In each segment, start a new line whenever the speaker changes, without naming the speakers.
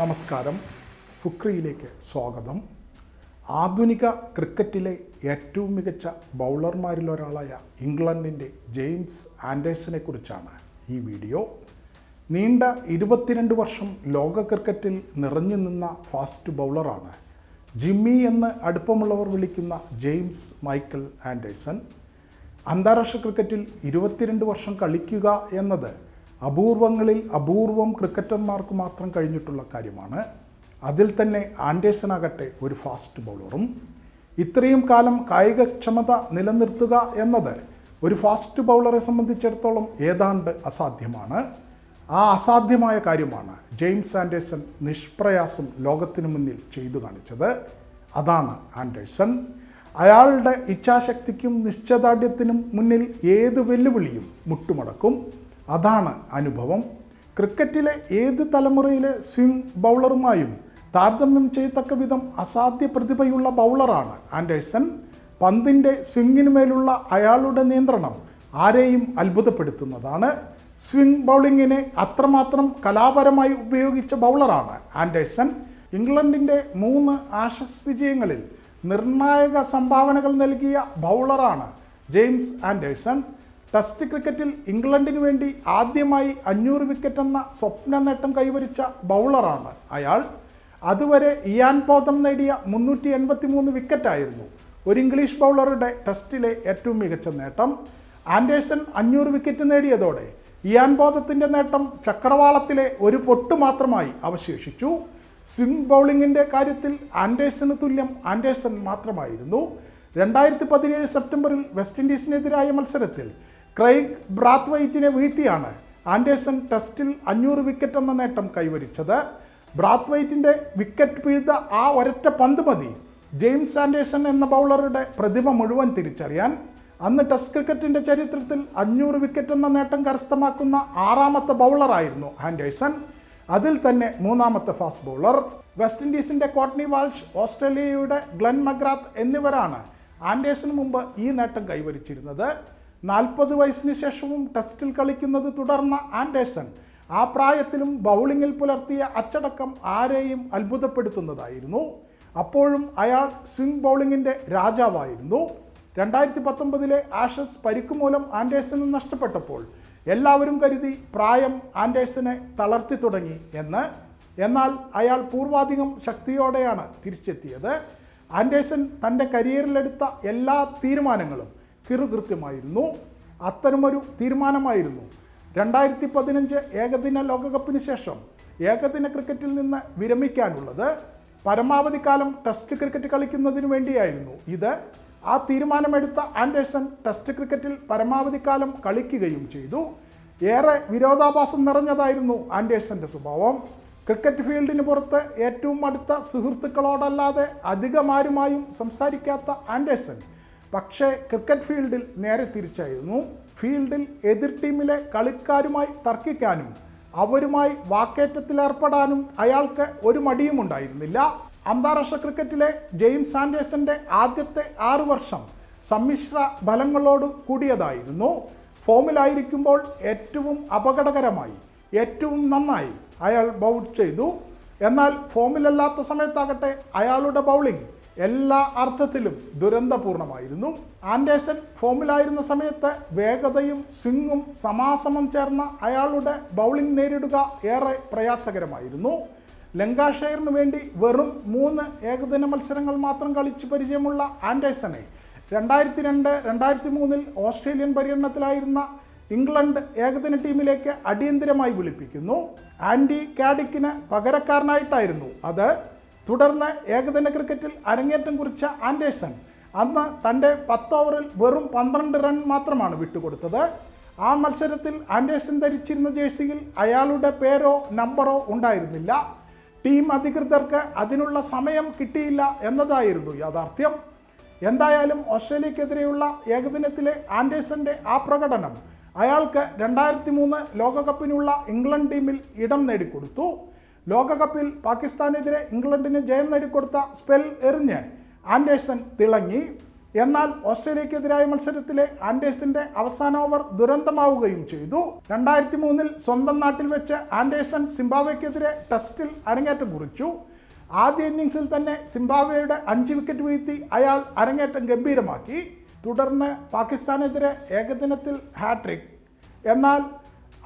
നമസ്കാരം. ഫുക്രിയിലേക്ക് സ്വാഗതം. ആധുനിക ക്രിക്കറ്റിലെ ഏറ്റവും മികച്ച ബൗളർമാരിലൊരാളായ ഇംഗ്ലണ്ടിന്റെ ജെയിംസ് ആൻഡേഴ്സിനെ കുറിച്ചാണ് ഈ വീഡിയോ. നീണ്ട ഇരുപത്തിരണ്ട് വർഷം ലോക ക്രിക്കറ്റിൽ നിറഞ്ഞു നിന്ന ഫാസ്റ്റ് ബൗളറാണ് ജിമ്മി എന്ന് അടുപ്പമുള്ളവർ വിളിക്കുന്ന ജെയിംസ് മൈക്കിൾ ആൻഡേഴ്സൺ. അന്താരാഷ്ട്ര ക്രിക്കറ്റിൽ ഇരുപത്തിരണ്ട് വർഷം കളിക്കുക എന്നത് അപൂർവങ്ങളിൽ അപൂർവം ക്രിക്കറ്റർമാർക്ക് മാത്രം കഴിഞ്ഞിട്ടുള്ള കാര്യമാണ്. അതിൽ തന്നെ ആൻഡേഴ്സനാകട്ടെ ഒരു ഫാസ്റ്റ് ബൗളറും. ഇത്രയും കാലം കായികക്ഷമത നിലനിർത്തുക എന്നത് ഒരു ഫാസ്റ്റ് ബൗളറെ സംബന്ധിച്ചിടത്തോളം ഏതാണ്ട് അസാധ്യമാണ്. ആ അസാധ്യമായ കാര്യമാണ് ജെയിംസ് ആൻഡേഴ്സൺ നിഷ്പ്രയാസം ലോകത്തിനു മുന്നിൽ ചെയ്തു കാണിച്ചത്. അതാണ് ആൻഡേഴ്സൺ. അയാളുടെ ഇച്ഛാശക്തിക്കും നിശ്ചയദാർഢ്യത്തിനും മുന്നിൽ ഏത് വെല്ലുവിളിയും മുട്ടുമടക്കും. അതാണ് അനുഭവം. ക്രിക്കറ്റിലെ ഏത് തലമുറയിലെ സ്വിംഗ് ബൗളറുമായും താരതമ്യം ചെയ്യത്തക്ക വിധം അസാധ്യ പ്രതിഭയുള്ള ബൗളറാണ് ആൻഡേഴ്സൺ. പന്തിന്റെ സ്വിങ്ങിന് മേലുള്ള അയാളുടെ നിയന്ത്രണം ആരെയും അത്ഭുതപ്പെടുത്തുന്നതാണ്. സ്വിംഗ് ബൗളിങ്ങിനെ അത്രമാത്രം കലാപരമായി ഉപയോഗിച്ച ബൗളറാണ് ആൻഡേഴ്സൺ. ഇംഗ്ലണ്ടിന്റെ മൂന്ന് ആഷസ് വിജയങ്ങളിൽ നിർണായക സംഭാവനകൾ നൽകിയ ബൗളറാണ് ജെയിംസ് ആൻഡേഴ്സൺ. ടെസ്റ്റ് ക്രിക്കറ്റിൽ ഇംഗ്ലണ്ടിന് വേണ്ടി ആദ്യമായി അഞ്ഞൂറ് വിക്കറ്റ് എന്ന സ്വപ്ന നേട്ടം കൈവരിച്ച ബൗളറാണ് അയാൾ. അതുവരെ ഇയാൻ പോതം നേടിയ മുന്നൂറ്റി എൺപത്തി മൂന്ന് വിക്കറ്റായിരുന്നു ഒരു ഇംഗ്ലീഷ് ബൗളറുടെ ടെസ്റ്റിലെ ഏറ്റവും മികച്ച നേട്ടം. ആൻഡേഴ്സൺ അഞ്ഞൂറ് വിക്കറ്റ് നേടിയതോടെ ഇയാൻ ബോധത്തിന്റെ നേട്ടം ചക്രവാളത്തിലെ ഒരു പൊട്ട് മാത്രമായി അവശേഷിച്ചു. സ്വിംഗ് ബൗളിങ്ങിന്റെ കാര്യത്തിൽ ആൻഡേഴ്സന് തുല്യം ആൻഡേഴ്സൺ മാത്രമായിരുന്നു. രണ്ടായിരത്തി പതിനേഴ് സെപ്റ്റംബറിൽ വെസ്റ്റ് ഇൻഡീസിനെതിരായ മത്സരത്തിൽ ക്രൈഗ് ബ്രാത്വൈറ്റിനെ വീഴ്ത്തിയാണ് ആൻഡേഴ്സൺ ടെസ്റ്റിൽ അഞ്ഞൂറ് വിക്കറ്റ് എന്ന നേട്ടം കൈവരിച്ചത്. ബ്രാത്വൈറ്റിന്റെ വിക്കറ്റ് പിഴുത ആ ഒരൊറ്റ പന്ത് മതി. ജെയിംസ് ആൻഡേഴ്സൺ എന്ന ബൗളറുടെ പ്രതിമ മുഴുവൻ തിരിച്ചറിയാൻ. അന്ന് ടെസ്റ്റ് ക്രിക്കറ്റിന്റെ ചരിത്രത്തിൽ അഞ്ഞൂറ് വിക്കറ്റ് എന്ന നേട്ടം കരസ്ഥമാക്കുന്ന ആറാമത്തെ ബൗളറായിരുന്നു ആൻഡേഴ്സൺ. അതിൽ തന്നെ മൂന്നാമത്തെ ഫാസ്റ്റ് ബൗളർ. വെസ്റ്റ് ഇൻഡീസിന്റെ കോട്ട്നി വാൾഷ് ഓസ്ട്രേലിയയുടെ ഗ്ലെൻ മഗ്രാത്ത് എന്നിവരാണ് ആൻഡേഴ്സന് മുമ്പ് ഈ നേട്ടം കൈവരിച്ചിരുന്നത്. നാൽപ്പത് വയസ്സിന് ശേഷവും ടെസ്റ്റിൽ കളിക്കുന്നത് തുടർന്ന ആൻഡേഴ്സൺ ആ പ്രായത്തിലും ബൗളിങ്ങിൽ പുലർത്തിയ അച്ചടക്കം ആരെയും അത്ഭുതപ്പെടുത്തുന്നതായിരുന്നു. അപ്പോഴും അയാൾ സ്വിംഗ് ബൗളിങ്ങിന്റെ രാജാവായിരുന്നു. രണ്ടായിരത്തി പത്തൊമ്പതിലെ ആഷസ് പരിക്ക് മൂലം ആൻഡേഴ്സന് നഷ്ടപ്പെട്ടപ്പോൾ എല്ലാവരും കരുതി പ്രായം ആൻഡേഴ്സനെ തളർത്തി തുടങ്ങി എന്ന്. എന്നാൽ അയാൾ പൂർവാധികം ശക്തിയോടെയാണ് തിരിച്ചെത്തിയത്. ആൻഡേഴ്സൺ തന്റെ കരിയറിലെടുത്ത എല്ലാ തീരുമാനങ്ങളും കിറുകൃത്യമായിരുന്നു അത്തരമൊരു തീരുമാനമായിരുന്നു. രണ്ടായിരത്തി പതിനഞ്ച് ഏകദിന ലോകകപ്പിന് ശേഷം ഏകദിന ക്രിക്കറ്റിൽ നിന്ന് വിരമിക്കാനുള്ളത് പരമാവധി കാലം ടെസ്റ്റ് ക്രിക്കറ്റ് കളിക്കുന്നതിന് വേണ്ടിയായിരുന്നു. ഇത് ആ തീരുമാനമെടുത്ത ആൻഡേഴ്സൺ ടെസ്റ്റ് ക്രിക്കറ്റിൽ പരമാവധി കാലം കളിക്കുകയും ചെയ്തു. ഏറെ വിരോധാഭാസം നിറഞ്ഞതായിരുന്നു ആൻഡേഴ്സന്റെ സ്വഭാവം. ക്രിക്കറ്റ് ഫീൽഡിന് പുറത്ത് ഏറ്റവും അടുത്ത സുഹൃത്തുക്കളോടല്ലാതെ അധികമാരുമായും സംസാരിക്കാത്ത ആൻഡേഴ്സൺ പക്ഷേ ക്രിക്കറ്റ് ഫീൽഡിൽ നേരെ തിരിച്ചായിരുന്നു. ഫീൽഡിൽ എതിർ ടീമിലെ കളിക്കാരുമായി തർക്കിക്കാനും അവരുമായി വാക്കേറ്റത്തിലേർപ്പെടാനും അയാൾക്ക് ഒരു മടിയും ഉണ്ടായിരുന്നില്ല. അന്താരാഷ്ട്ര ക്രിക്കറ്റിലെ ജെയിംസ് ആൻഡേഴ്സന്റെ ആദ്യത്തെ ആറു വർഷം സമ്മിശ്ര ഫലങ്ങളോട് കൂടിയതായിരുന്നു. ഫോമിലായിരിക്കുമ്പോൾ ഏറ്റവും അപകടകരമായി ഏറ്റവും നന്നായി അയാൾ ബൗൾ ചെയ്തു. എന്നാൽ ഫോമിലല്ലാത്ത സമയത്താകട്ടെ അയാളുടെ ബൗളിംഗ് എല്ലാ അർത്ഥത്തിലും ദുരന്തപൂർണമായിരുന്നു. ആൻഡേഴ്സൺ ഫോമിലായിരുന്ന സമയത്ത് വേഗതയും സ്വിങ്ങും സമാസമം ചേർന്ന അയാളുടെ ബൗളിംഗ് നേരിടുക ഏറെ പ്രയാസകരമായിരുന്നു. ലങ്കാഷെയറിന് വേണ്ടി വെറും മൂന്ന് ഏകദിന മത്സരങ്ങൾ മാത്രം കളിച്ച് പരിചയമുള്ള ആൻഡേഴ്സണെ രണ്ടായിരത്തി രണ്ട് രണ്ടായിരത്തി മൂന്നിൽ ഓസ്ട്രേലിയൻ പര്യടനത്തിലായിരുന്ന ഇംഗ്ലണ്ട് ഏകദിന ടീമിലേക്ക് അടിയന്തിരമായി വിളിപ്പിക്കുന്നു. ആൻഡി കാഡിക്കിന് പകരക്കാരനായിട്ടായിരുന്നു അത്. തുടർന്ന് ഏകദിന ക്രിക്കറ്റിൽ അരങ്ങേറ്റം കുറിച്ച ആൻഡേഴ്സൺ അന്ന് തന്റെ പത്ത് ഓവറിൽ വെറും പന്ത്രണ്ട് റൺ മാത്രമാണ് വിട്ടുകൊടുത്തത്. ആ മത്സരത്തിൽ ആൻഡേഴ്സൺ ധരിച്ചിരുന്ന ജേഴ്സിയിൽ അയാളുടെ പേരോ നമ്പറോ ഉണ്ടായിരുന്നില്ല. ടീം അധികൃതർക്ക് അതിനുള്ള സമയം കിട്ടിയില്ല എന്നതായിരുന്നു യാഥാർത്ഥ്യം. എന്തായാലും ഓസ്ട്രേലിയക്കെതിരെയുള്ള ഏകദിനത്തിലെ ആൻഡേഴ്സന്റെ ആ പ്രകടനം അയാൾക്ക് രണ്ടായിരത്തി മൂന്ന് ലോകകപ്പിനുള്ള ഇംഗ്ലണ്ട് ടീമിൽ ഇടം നേടിക്കൊടുത്തു. ലോകകപ്പിൽ പാകിസ്ഥാനെതിരെ ഇംഗ്ലണ്ടിന് ജയം നേടിക്കൊടുത്ത സ്പെൽ എറിഞ്ഞ് ആൻഡേഴ്സൺ തിളങ്ങി. എന്നാൽ ഓസ്ട്രേലിയക്കെതിരായ മത്സരത്തിലെ ആൻഡേഴ്സിന്റെ അവസാന ഓവർ ദുരന്തമാവുകയും ചെയ്തു. രണ്ടായിരത്തി മൂന്നിൽ സ്വന്തം നാട്ടിൽ വെച്ച് ആൻഡേഴ്സൺ സിംബാബ്വെക്കെതിരെ ടെസ്റ്റിൽ അരങ്ങേറ്റം കുറിച്ചു. ആദ്യ ഇന്നിങ്സിൽ തന്നെ സിംബാബ്വെയുടെ അഞ്ച് വിക്കറ്റ് വീഴ്ത്തി അയാൾ അരങ്ങേറ്റം ഗംഭീരമാക്കി. തുടർന്ന് പാകിസ്ഥാനെതിരെ ഏകദിനത്തിൽ ഹാട്രിക്. എന്നാൽ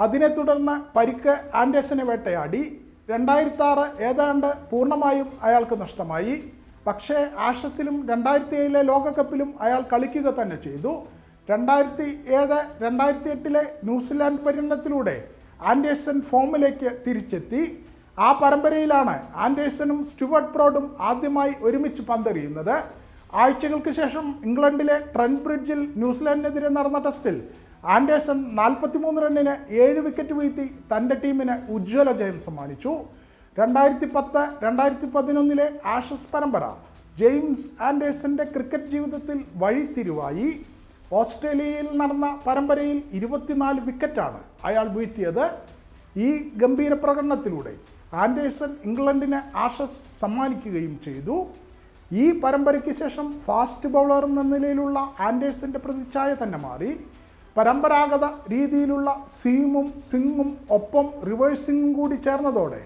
അതിനെ തുടർന്ന് പരിക്ക് ആൻഡേഴ്സനെ വേട്ടയാടി. രണ്ടായിരത്തി ആറ് ഏതാണ്ട് പൂർണമായും അയാൾക്ക് നഷ്ടമായി. പക്ഷേ ആഷസിലും രണ്ടായിരത്തി ഏഴിലെ ലോകകപ്പിലും അയാൾ കളിക്കുക തന്നെ ചെയ്തു. രണ്ടായിരത്തി ഏഴ് രണ്ടായിരത്തി എട്ടിലെ ന്യൂസിലാൻഡ് പര്യടനത്തിലൂടെ ആൻഡേഴ്സൺ ഫോമിലേക്ക് തിരിച്ചെത്തി. ആ പരമ്പരയിലാണ് ആൻഡേഴ്സണും സ്റ്റുവർട്ട് ബ്രോഡും ആദ്യമായി ഒരുമിച്ച് പന്തെറിയുന്നത്. ആഴ്ചകൾക്ക് ശേഷം ഇംഗ്ലണ്ടിലെ ട്രെൻഡ് ബ്രിഡ്ജിൽ ന്യൂസിലാൻഡിനെതിരെ നടന്ന ടെസ്റ്റിൽ ആൻഡേഴ്സൺ നാൽപ്പത്തിമൂന്ന് റണ്ണിന് ഏഴ് വിക്കറ്റ് വീഴ്ത്തി തന്റെ ടീമിന് ഉജ്ജ്വല ജയം സമ്മാനിച്ചു. രണ്ടായിരത്തി പത്ത് രണ്ടായിരത്തി പതിനൊന്നിലെ ആഷസ് പരമ്പര ജെയിംസ് ആൻഡേഴ്സന്റെ ക്രിക്കറ്റ് ജീവിതത്തിൽ വഴിത്തിരിവായി. ഓസ്ട്രേലിയയിൽ നടന്ന പരമ്പരയിൽ ഇരുപത്തിനാല് വിക്കറ്റാണ് അയാൾ വീഴ്ത്തിയത്. ഈ ഗംഭീര പ്രകടനത്തിലൂടെ ആൻഡേഴ്സൺ ഇംഗ്ലണ്ടിന് ആഷസ് സമ്മാനിക്കുകയും ചെയ്തു. ഈ പരമ്പരയ്ക്ക് ശേഷം ഫാസ്റ്റ് ബൗളർ എന്ന നിലയിലുള്ള ആൻഡേഴ്സന്റെ പ്രതിച്ഛായ തന്നെ മാറി. പരമ്പരാഗത രീതിയിലുള്ള സീമും സിങ്ങും ഒപ്പം റിവേഴ്സിങ്ങും കൂടി ചേർന്നതോടെ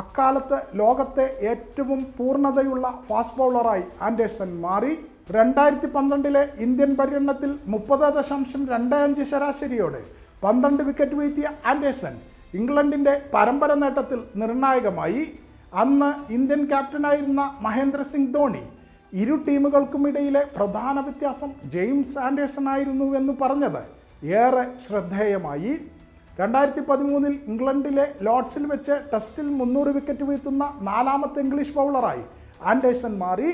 അക്കാലത്ത് ലോകത്തെ ഏറ്റവും പൂർണതയുള്ള ഫാസ്റ്റ് ബൗളറായി ആൻഡേഴ്സൺ മാറി. രണ്ടായിരത്തി പന്ത്രണ്ടിലെ ഇന്ത്യൻ പര്യടനത്തിൽ മുപ്പത് ദശാംശം രണ്ട് അഞ്ച് ശരാശരിയോടെ പന്ത്രണ്ട് വിക്കറ്റ് വീഴ്ത്തിയ ആൻഡേഴ്സൺ ഇംഗ്ലണ്ടിന്റെ പരമ്പര നേട്ടത്തിൽ നിർണായകമായി. അന്ന് ഇന്ത്യൻ ക്യാപ്റ്റനായിരുന്ന മഹേന്ദ്ര സിംഗ് ധോണി ഇരു ടീമുകൾക്കുമിടയിലെ പ്രധാന വ്യത്യാസം ജെയിംസ് ആൻഡേഴ്സൺ ആയിരുന്നു എന്ന് പറഞ്ഞത്. ഏറെ ശ്രദ്ധേയമായി. രണ്ടായിരത്തി പതിമൂന്നിൽ ഇംഗ്ലണ്ടിലെ ലോർഡ്സിൽ വെച്ച് ടെസ്റ്റിൽ മുന്നൂറ് വിക്കറ്റ് വീഴ്ത്തുന്ന നാലാമത്തെ ഇംഗ്ലീഷ് ബൗളറായി ആൻഡേഴ്സൺ മാറി.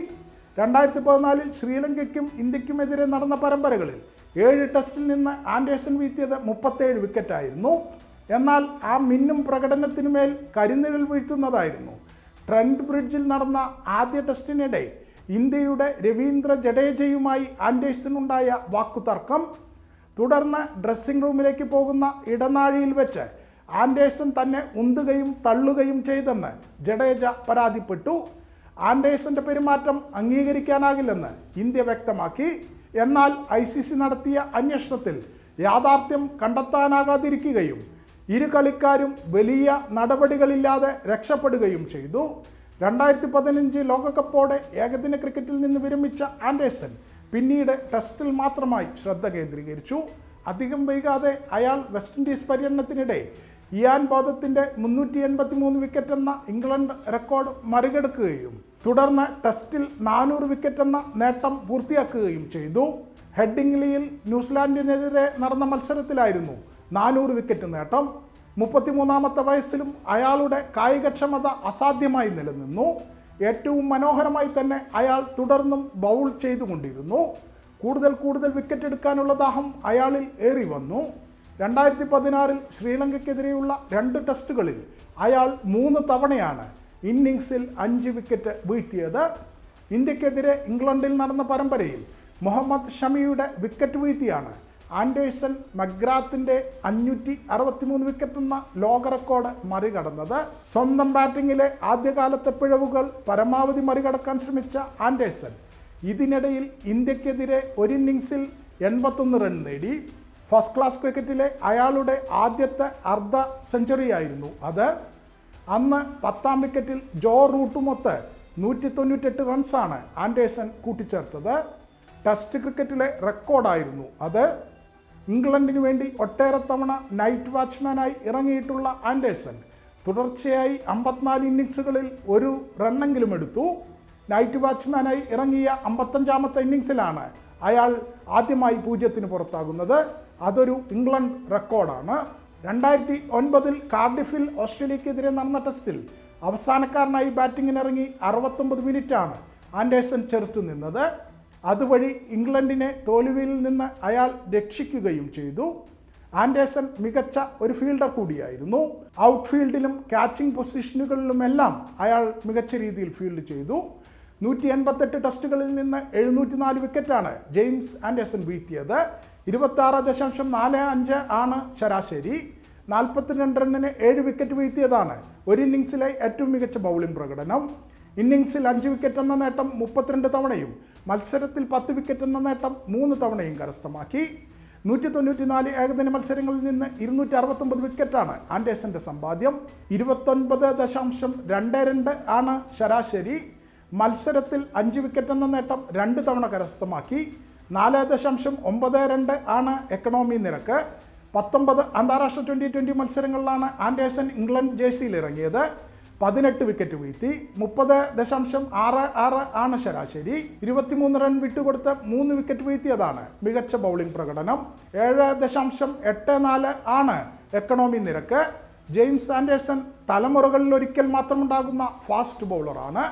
രണ്ടായിരത്തി പതിനാലിൽ ശ്രീലങ്കയ്ക്കും ഇന്ത്യക്കുമെതിരെ നടന്ന പരമ്പരകളിൽ ഏഴ് ടെസ്റ്റിൽ നിന്ന് ആൻഡേഴ്സൺ വീഴ്ത്തിയത് മുപ്പത്തേഴ് വിക്കറ്റായിരുന്നു. എന്നാൽ ആ മിന്നും പ്രകടനത്തിനുമേൽ കരിനിഴൽ വീഴ്ത്തുന്നതായിരുന്നു. ട്രെൻഡ് ബ്രിഡ്ജിൽ നടന്ന ആദ്യ ടെസ്റ്റിനിടെ ഇന്ത്യയുടെ രവീന്ദ്ര ജഡേജയുമായി ആൻഡേഴ്സൺ ഉണ്ടായ വാക്കുതർക്കം. തുടർന്ന് ഡ്രസ്സിംഗ് റൂമിലേക്ക് പോകുന്ന ഇടനാഴിയിൽ വെച്ച് ആൻഡേഴ്സൺ തന്നെ ഉന്തുകയും തള്ളുകയും ചെയ്തെന്ന് ജഡേജ പരാതിപ്പെട്ടു. ആൻഡേഴ്സന്റെ പെരുമാറ്റം അംഗീകരിക്കാനാകില്ലെന്ന് ഇന്ത്യ വ്യക്തമാക്കി. എന്നാൽ ഐ സി സി നടത്തിയ അന്വേഷണത്തിൽ യാഥാർത്ഥ്യം കണ്ടെത്താനാകാതിരിക്കുകയും ഇരു കളിക്കാരും വലിയ നടപടികളില്ലാതെ രക്ഷപ്പെടുകയും ചെയ്തു. രണ്ടായിരത്തി പതിനഞ്ച് ലോകകപ്പോടെ ഏകദിന ക്രിക്കറ്റിൽ നിന്ന് വിരമിച്ച ആൻഡേഴ്സൺ പിന്നീട് ടെസ്റ്റിൽ മാത്രമായി ശ്രദ്ധ കേന്ദ്രീകരിച്ചു. അധികം വൈകാതെ അയാൾ വെസ്റ്റ് ഇൻഡീസ് പര്യടനത്തിനിടെ ഇയാൻ ബോധത്തിന്റെ മുന്നൂറ്റി എൺപത്തി മൂന്ന് വിക്കറ്റ് എന്ന ഇംഗ്ലണ്ട് റെക്കോർഡ് മറികടക്കുകയും തുടർന്ന് ടെസ്റ്റിൽ നാനൂറ് വിക്കറ്റ് എന്ന നേട്ടം പൂർത്തിയാക്കുകയും ചെയ്തു. ഹെഡിംഗ്ലിയിൽ ന്യൂസിലാൻഡിനെതിരെ നടന്ന മത്സരത്തിലായിരുന്നു നാനൂറ് വിക്കറ്റ് നേട്ടം. മുപ്പത്തിമൂന്നാമത്തെ വയസ്സിലും അയാളുടെ കായികക്ഷമത അസാധ്യമായി നിലനിന്നു. ഏറ്റവും മനോഹരമായി തന്നെ അയാൾ തുടർന്നും ബൗൾ ചെയ്തുകൊണ്ടിരുന്നു. കൂടുതൽ കൂടുതൽ വിക്കറ്റ് എടുക്കാനുള്ള ദാഹം അയാളിൽ ഏറി വന്നു. രണ്ടായിരത്തി പതിനാറിൽ ശ്രീലങ്കയ്ക്കെതിരെയുള്ള രണ്ട് ടെസ്റ്റുകളിൽ അയാൾ മൂന്ന് തവണയാണ് ഇന്നിങ്സിൽ അഞ്ച് വിക്കറ്റ് വീഴ്ത്തിയത്. ഇന്ത്യക്കെതിരെ ഇംഗ്ലണ്ടിൽ നടന്ന പരമ്പരയിൽ മുഹമ്മദ് ഷമിയുടെ വിക്കറ്റ് വീഴ്ത്തിയാണ് ആൻഡേഴ്സൺ മഗ്രാത്തിന്റെ അഞ്ഞൂറ്റി അറുപത്തിമൂന്ന് വിക്കറ്റ് എന്ന ലോക റെക്കോർഡ് മറികടന്നത്. സ്വന്തം ബാറ്റിങ്ങിലെ ആദ്യകാലത്തെ പിഴവുകൾ പരമാവധി മറികടക്കാൻ ശ്രമിച്ച ആൻഡേഴ്സൺ ഇതിനിടയിൽ ഇന്ത്യക്കെതിരെ ഒരു ഇന്നിങ്സിൽ എൺപത്തൊന്ന് റൺ നേടി. ഫസ്റ്റ് ക്ലാസ് ക്രിക്കറ്റിലെ അയാളുടെ ആദ്യത്തെ അർദ്ധ സെഞ്ചുറിയായിരുന്നു അത്. അന്ന് പത്താം വിക്കറ്റിൽ ജോ റൂട്ടുമൊത്ത് നൂറ്റി തൊണ്ണൂറ്റെട്ട് റൺസാണ് ആൻഡേഴ്സൺ കൂട്ടിച്ചേർത്തത്. ടെസ്റ്റ് ക്രിക്കറ്റിലെ റെക്കോർഡായിരുന്നു അത്. ഇംഗ്ലണ്ടിന് വേണ്ടി ഒട്ടേറെ തവണ നൈറ്റ് വാച്ച്മാനായി ഇറങ്ങിയിട്ടുള്ള ആൻഡേഴ്സൺ തുടർച്ചയായി അമ്പത്തിനാല് ഇന്നിങ്സുകളിൽ ഒരു റണ്ണെങ്കിലും എടുത്തു. നൈറ്റ് വാച്ച്മാനായി ഇറങ്ങിയ അമ്പത്തഞ്ചാമത്തെ ഇന്നിങ്സിലാണ് അയാൾ ആദ്യമായി പൂജ്യത്തിന് പുറത്താകുന്നത്. അതൊരു ഇംഗ്ലണ്ട് റെക്കോർഡാണ്. രണ്ടായിരത്തി ഒൻപതിൽ കാർഡിഫിൽ ഓസ്ട്രേലിയക്കെതിരെ നടന്ന ടെസ്റ്റിൽ അവസാനക്കാരനായി ബാറ്റിങ്ങിനിറങ്ങി അറുപത്തൊമ്പത് മിനിറ്റാണ് ആൻഡേഴ്സൺ ചെറുത്തു നിന്നത്. അതുവഴി ഇംഗ്ലണ്ടിനെ തോൽവിയിൽ നിന്ന് അയാൾ രക്ഷിക്കുകയും ചെയ്തു. ആൻഡേഴ്സൺ മികച്ച ഒരു ഫീൽഡർ കൂടിയായിരുന്നു. ഔട്ട്ഫീൽഡിലും ക്യാച്ചിങ് പൊസിഷനുകളിലുമെല്ലാം അയാൾ മികച്ച രീതിയിൽ ഫീൽഡ് ചെയ്തു. നൂറ്റി എൺപത്തെട്ട് ടെസ്റ്റുകളിൽ നിന്ന് എഴുന്നൂറ്റി നാല് വിക്കറ്റാണ് ജെയിംസ് ആൻഡേഴ്സൺ വീഴ്ത്തിയത്. ഇരുപത്താറ് ദശാംശം നാല് അഞ്ച് ആണ് ശരാശരി. നാൽപ്പത്തിരണ്ട് റണ്ണിന് ഏഴ് വിക്കറ്റ് വീഴ്ത്തിയതാണ് ഒരു ഇന്നിങ്സിലെ ഏറ്റവും മികച്ച ബൗളിംഗ് പ്രകടനം. ഇന്നിങ്സിൽ അഞ്ച് വിക്കറ്റ് എന്ന നേട്ടം മുപ്പത്തിരണ്ട് തവണയും മത്സരത്തിൽ പത്ത് വിക്കറ്റ് എന്ന നേട്ടം മൂന്ന് തവണയും കരസ്ഥമാക്കി. നൂറ്റി തൊണ്ണൂറ്റിനാല് ഏകദിന മത്സരങ്ങളിൽ നിന്ന് ഇരുന്നൂറ്റി അറുപത്തൊമ്പത് വിക്കറ്റാണ് ആൻഡേഴ്സന്റെ സമ്പാദ്യം. ഇരുപത്തൊൻപത് ദശാംശം രണ്ട് രണ്ട് ആണ് ശരാശരി. മത്സരത്തിൽ അഞ്ച് വിക്കറ്റ് എന്ന നേട്ടം രണ്ട് തവണ കരസ്ഥമാക്കി. നാല് ദശാംശം ഒമ്പത് രണ്ട് ആണ് എക്കണോമി നിരക്ക്. പത്തൊമ്പത് അന്താരാഷ്ട്ര ട്വന്റി ട്വന്റി മത്സരങ്ങളിലാണ് ആൻഡേഴ്സൺ ഇംഗ്ലണ്ട് ജേഴ്സിയിൽ ഇറങ്ങിയത് പതിനെട്ട് വിക്കറ്റ് വീഴ്ത്തി മുപ്പത് ദശാംശം ആറ് ആറ് ആണ് ശരാശരി. ഇരുപത്തിമൂന്ന് റൺ വിട്ടുകൊടുത്ത് മൂന്ന് വിക്കറ്റ് വീഴ്ത്തിയതാണ് മികച്ച ബൗളിംഗ് പ്രകടനം. ഏഴ് ദശാംശം എട്ട് നാല് ആണ് എക്കണോമി നിരക്ക്. ജെയിംസ് ആൻഡേഴ്സൺ തലമുറകളിൽ ഒരിക്കൽ മാത്രമുണ്ടാകുന്ന ഫാസ്റ്റ് ബൗളറാണ്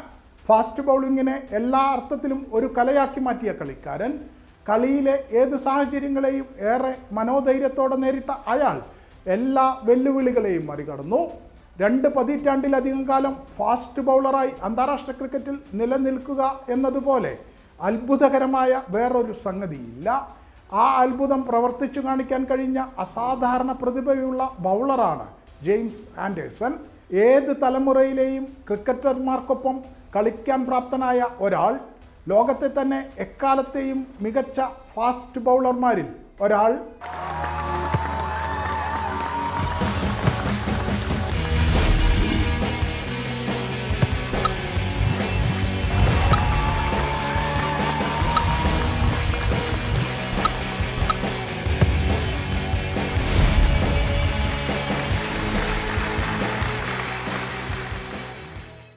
ഫാസ്റ്റ് ബൗളിങ്ങിനെ എല്ലാ അർത്ഥത്തിലും ഒരു കലയാക്കി മാറ്റിയ കളിക്കാരൻ. കളിയിലെ ഏത് സാഹചര്യങ്ങളെയും ഏറെ മനോധൈര്യത്തോടെ നേരിട്ട അയാൾ എല്ലാ വെല്ലുവിളികളെയും മറികടന്നു. രണ്ട് പതിറ്റാണ്ടിലധികം കാലം ഫാസ്റ്റ് ബൗളറായി അന്താരാഷ്ട്ര ക്രിക്കറ്റിൽ നിലനിൽക്കുക എന്നതുപോലെ അത്ഭുതകരമായ വേറൊരു സംഗതിയില്ല. ആ അത്ഭുതം പ്രവർത്തിച്ചു കാണിക്കാൻ കഴിഞ്ഞ അസാധാരണ പ്രതിഭയുള്ള ബൗളറാണ് ജെയിംസ് ആൻഡേഴ്സൺ. ഏത് തലമുറയിലെയും ക്രിക്കറ്റർമാർക്കൊപ്പം കളിക്കാൻ പ്രാപ്തനായ ഒരാൾ. ലോകത്തെ തന്നെ എക്കാലത്തെയും മികച്ച ഫാസ്റ്റ് ബൗളർമാരിൽ ഒരാൾ.